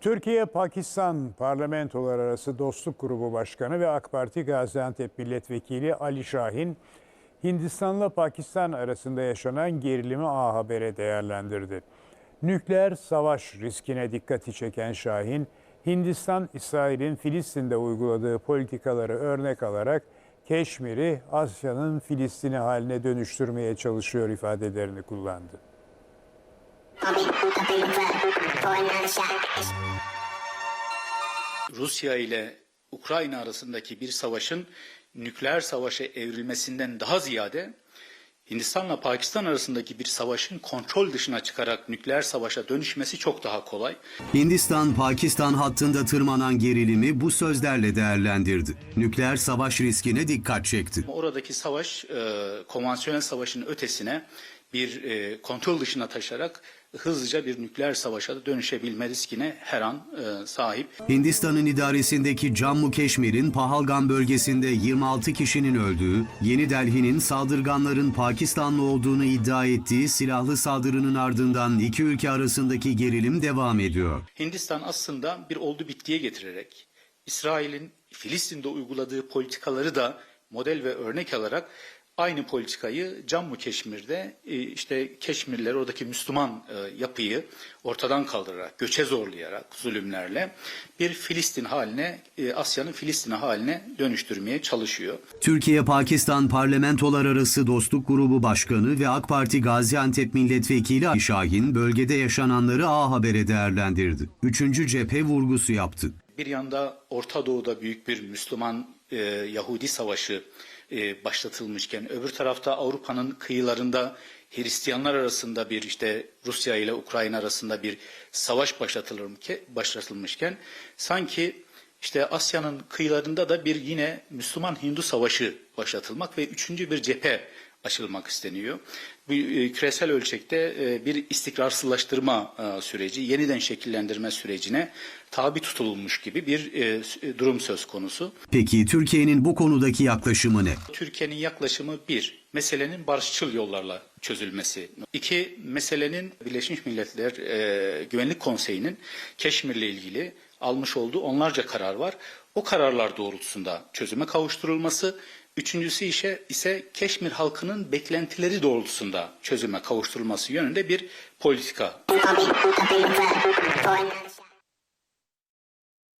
Türkiye-Pakistan Parlamentolar Arası Dostluk Grubu Başkanı ve AK Parti Gaziantep Milletvekili Ali Şahin, Hindistan'la Pakistan arasında yaşanan gerilimi A Haber'e değerlendirdi. Nükleer savaş riskine dikkati çeken Şahin, Hindistan, İsrail'in Filistin'de uyguladığı politikaları örnek alarak Keşmir'i Asya'nın Filistin'i haline dönüştürmeye çalışıyor ifadelerini kullandı. Rusya ile Ukrayna arasındaki bir savaşın nükleer savaşa evrilmesinden daha ziyade Hindistan'la Pakistan arasındaki bir savaşın kontrol dışına çıkarak nükleer savaşa dönüşmesi çok daha kolay. Hindistan-Pakistan hattında tırmanan gerilimi bu sözlerle değerlendirdi. Nükleer savaş riskine dikkat çekti. Oradaki savaş e, konvansiyonel savaşın ötesine bir e, kontrol dışına taşarak hızlıca bir nükleer savaşa da dönüşebilme riskine her an e, sahip. Hindistan'ın idaresindeki Cammu Keşmir'in Pahalgam bölgesinde 26 kişinin öldüğü, Yeni Delhi'nin saldırganların Pakistanlı olduğunu iddia ettiği silahlı saldırının ardından iki ülke arasındaki gerilim devam ediyor. Hindistan aslında bir oldu bittiye getirerek İsrail'in Filistin'de uyguladığı politikaları da model ve örnek alarak aynı politikayı Cammu Keşmir'de e, işte Keşmirler oradaki Müslüman e, yapıyı ortadan kaldırarak, göçe zorlayarak, zulümlerle bir Filistin haline, e, Asya'nın Filistin haline dönüştürmeye çalışıyor. Türkiye-Pakistan Parlamentolar Arası Dostluk Grubu Başkanı ve AK Parti Gaziantep Milletvekili Ali Şahin bölgede yaşananları A Haber'e değerlendirdi. Üçüncü cephe vurgusu yaptı. Bir yanda Orta Doğu'da büyük bir Müslüman e, Yahudi savaşı e, başlatılmışken öbür tarafta Avrupa'nın kıyılarında Hristiyanlar arasında bir işte Rusya ile Ukrayna arasında bir savaş başlatılmışken sanki işte Asya'nın kıyılarında da bir yine Müslüman Hindu savaşı başlatılmak ve üçüncü bir cephe açılmak isteniyor. Bu e, küresel ölçekte e, bir istikrarsızlaştırma e, süreci, yeniden şekillendirme sürecine tabi tutulmuş gibi bir durum söz konusu. Peki Türkiye'nin bu konudaki yaklaşımı ne? Türkiye'nin yaklaşımı bir, meselenin barışçıl yollarla çözülmesi. İki, meselenin Birleşmiş Milletler Güvenlik Konseyi'nin Keşmir'le ilgili almış olduğu onlarca karar var. O kararlar doğrultusunda çözüme kavuşturulması. Üçüncüsü ise, ise Keşmir halkının beklentileri doğrultusunda çözüme kavuşturulması yönünde bir politika.